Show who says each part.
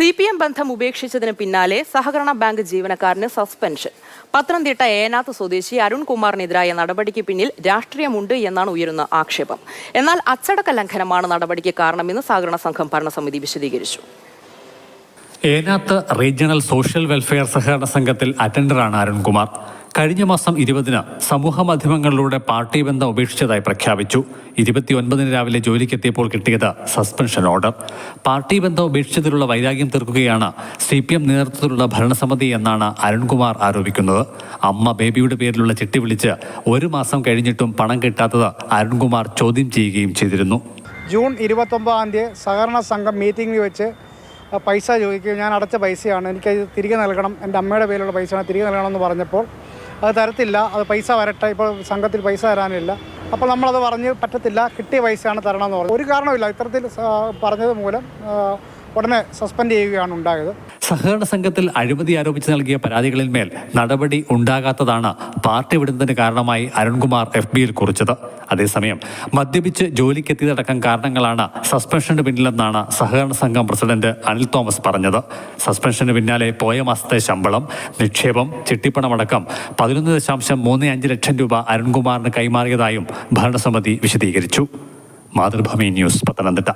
Speaker 1: C P M ബന്ധം ഉപേക്ഷിച്ചതിന് പിന്നാലെ സഹകരണ ബാങ്ക് ജീവനക്കാരന് സസ്പെൻഷൻ. പത്തനംതിട്ട ഏനാത്ത് സ്വദേശി അരുൺകുമാറിനെതിരായ നടപടിക്ക് പിന്നിൽ രാഷ്ട്രീയമുണ്ട് എന്നാണ് ഉയരുന്ന ആക്ഷേപം. എന്നാൽ അച്ചടക്ക ലംഘനമാണ് നടപടിക്ക് കാരണമെന്ന് സഹകരണ സംഘം ഭരണസമിതി വിശദീകരിച്ചു.
Speaker 2: ഏനാത്ത് റീജിയണൽ സോഷ്യൽ വെൽഫെയർ സഹകരണ സംഘത്തിൽ അറ്റൻഡറാണ് അരുൺകുമാർ കഴിഞ്ഞ മാസം ഇരുപതിന് സമൂഹ മാധ്യമങ്ങളിലൂടെ പാർട്ടി ബന്ധം ഉപേക്ഷിച്ചതായി പ്രഖ്യാപിച്ചു. ഇരുപത്തിയൊൻപതിന് രാവിലെ ജോലിക്കെത്തിയപ്പോൾ കിട്ടിയത് സസ്പെൻഷൻ ഓർഡർ. പാർട്ടി ബന്ധം ഉപേക്ഷിച്ചതിലുള്ള വൈരാഗ്യം തീർക്കുകയാണ് സി പി എം നേതൃത്വത്തിലുള്ള ഭരണസമിതി എന്നാണ് അരുൺകുമാർ ആരോപിക്കുന്നത്. അമ്മ ബേബിയുടെ പേരിലുള്ള ചിട്ടി വിളിച്ച് ഒരു മാസം കഴിഞ്ഞിട്ടും പണം കിട്ടാത്തത് അരുൺകുമാർ ചോദ്യം ചെയ്യുകയും ചെയ്തിരുന്നു.
Speaker 3: ജൂൺ ഇരുപത്തൊമ്പതാം തീയതി സഹകരണ സംഘം മീറ്റിംഗിൽ വെച്ച് പൈസ ചോദിക്കുകയും ഞാൻ അടച്ച പൈസയാണ് എനിക്കത് തിരികെ നൽകണം എന്റെ അമ്മയുടെ പേരിലുള്ള പൈസയാണ് തിരികെ നൽകണമെന്ന് പറഞ്ഞപ്പോൾ അത് തരത്തില്ല അത് പൈസ വരട്ടെ ഇപ്പോൾ സംഘത്തിൽ പൈസ തരാനില്ല. അപ്പോൾ നമ്മളത് പറഞ്ഞ് പറ്റത്തില്ല കിട്ടിയ പൈസയാണ് തരണമെന്ന് പറഞ്ഞു. ഒരു കാരണമില്ല ഇത്തരത്തിൽ പറഞ്ഞത് മൂലം ഉടനെ സസ്പെൻഡ് ചെയ്യുകയാണ് ഉണ്ടായത്.
Speaker 2: സഹകരണ സംഘത്തിൽ അഴിമതി ആരോപിച്ച് നൽകിയ പരാതികളിൽ മേൽ നടപടി ഉണ്ടാകാത്തതാണ് പാർട്ടി വിടുന്നതിന് കാരണമായി അരുൺകുമാർ എഫ് ബിയിൽ കുറിച്ചത്. അതേസമയം മദ്യപിച്ച് ജോലിക്കെത്തിയതടക്കം കാരണങ്ങളാണ് സസ്പെൻഷന് പിന്നിലെന്നാണ് സഹകരണ സംഘം പ്രസിഡന്റ് അനിൽ തോമസ് പറഞ്ഞത്. സസ്പെൻഷന് പിന്നാലെ പോയ മാസത്തെ ശമ്പളം നിക്ഷേപം ചിട്ടിപ്പണമടക്കം പതിനൊന്ന് ദശാംശം മൂന്ന് അഞ്ച് ലക്ഷം രൂപ അരുൺകുമാറിന് കൈമാറിയതായും ഭരണസമിതി വിശദീകരിച്ചു. മാതൃഭൂമി ന്യൂസ് പത്തനംതിട്ട.